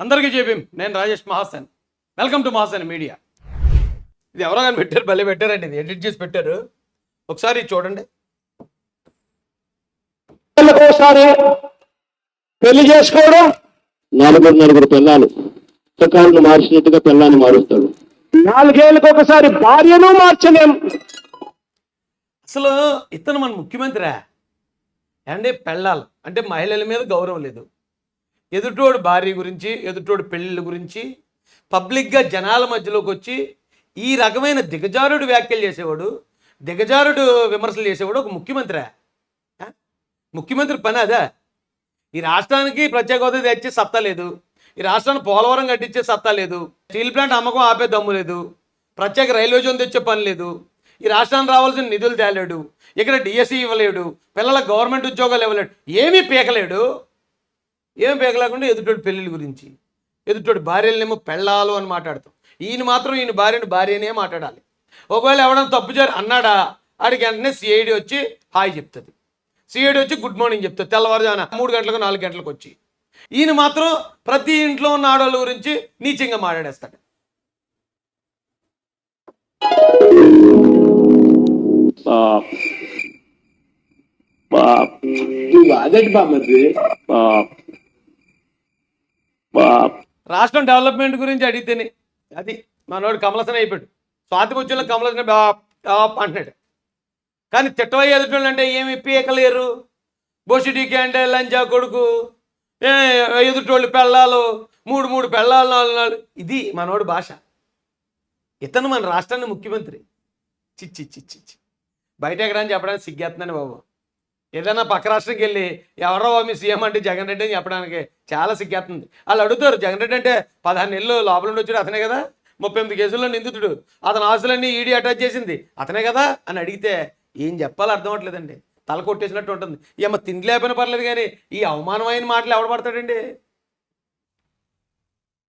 అందరికీ చెప్పి నేను Rajesh Mahasen. Welcome to Mahasen media. ఇది ఎవరో కానీ పెట్టారు భలే పెట్టారండి ఇది. ఎడిట్ చేసి పెట్టారు. ఒకసారి చూడండి. ఒకసారి పెళ్ళి చేసుకోవడం. నలుగురు నలుగురు పిల్లలు. పుస్తకాలను మార్చినట్టుగా పిల్లాన్ని మారుస్తాడు. నాలుగేళ్ళకి ఒకసారి భార్యను మార్చలేం. అసలు ఇతను మన ముఖ్యమంత్రి అండి పెళ్ళాలి. అంటే మహిళల మీద గౌరవం లేదు. ఎదుటోడు భార్య గురించి ఎదుటోడు పెళ్ళిళ్ళ గురించి పబ్లిక్గా జనాల మధ్యలోకి వచ్చి ఈ రకమైన దిగజారుడు వ్యాఖ్యలు చేసేవాడు దిగజారుడు విమర్శలు చేసేవాడు ఒక ముఖ్యమంత్రి. ముఖ్యమంత్రి పని అదే. ఈ రాష్ట్రానికి ప్రత్యేక హోదా తెచ్చే సత్తా లేదు. ఈ రాష్ట్రాన్ని పోలవరం కట్టించే సత్తా లేదు. స్టీల్ ప్లాంట్ అమ్మకం ఆపే దమ్ము లేదు. ప్రత్యేక రైల్వే జోన్ తెచ్చే పని లేదు. ఈ రాష్ట్రానికి రావాల్సిన నిధులు తేలేడు. ఇక్కడ డిఎస్సి ఇవ్వలేడు. పిల్లల గవర్నమెంట్ ఉద్యోగాలు ఇవ్వలేడు. ఏమీ పీకలేడు. ఏం పీకలేకుండా ఎదుటోడి పెళ్ళిళ్ళ గురించి. ఎదుటోడి భార్యలనేమో పెళ్ళాలు అని మాట్లాడతాం. ఈయన మాత్రం ఈయన భార్యను భార్యనే మాట్లాడాలి. ఒకవేళ ఎవడన్నా తప్పు చేరి అన్నాడా ఆడికి వెంటనే సిఐడి వచ్చి హాయ్ చెప్తుంది. సిఐడి వచ్చి గుడ్ మార్నింగ్ చెప్తుంది. తెల్లవారుజాన మూడు గంటలకు నాలుగు గంటలకు వచ్చి. ఈయన మాత్రం ప్రతి ఇంట్లో ఉన్న ఆడవాళ్ళ గురించి నీచంగా మాట్లాడేస్తాడు. బామ్మది రాష్ట్రం డెవలప్మెంట్ గురించి అడిగితేనే. అది మనోడు కమలసన అయిపోయాడు. స్వాతి ముత్యంలో కమలసన టాప్ అంటున్నాడు. కానీ తిట్టవయ్య ఎదుటోళ్ళు అంటే ఏమి పీకలేరు? బొషిడీకి అంటే లంజా కొడుకు ఎదుటోళ్ళు పెళ్ళాలు మూడు మూడు పెళ్ళాలు నాలుగు నాలుగు. ఇది మనోడు భాష. ఇతను మన రాష్ట్రాన్ని ముఖ్యమంత్రి. చిచ్చి చిచ్చి చి బయట ఎక్కడానికి చెప్పడానికి సిగ్గేస్తుందండి బాబు. ఏదైనా పక్క రాష్ట్రంకి వెళ్ళి ఎవరో మీ సీఎం అంటే జగన్ రెడ్డి అని చెప్పడానికి చాలా సిగ్గేస్తుంది వాళ్ళు అడుగుతారు జగన్ రెడ్డి అంటే పదహారు నెలలు లోపల నుండి వచ్చాడు అతనే కదా? ముప్పై ఎనిమిది కేసుల్లో నిందితుడు. అతని ఆస్తులన్నీ ఈడీ అటాచ్ చేసింది. అతనే కదా? అని అడిగితే ఏం చెప్పాలో అర్థం అవ్వట్లేదండి. తల కొట్టేసినట్టు ఉంటుంది. ఏమో తిండి లేకపోయినా పర్లేదు కానీ ఈ అవమానమైన మాటలు ఎవడు పడతాడండి?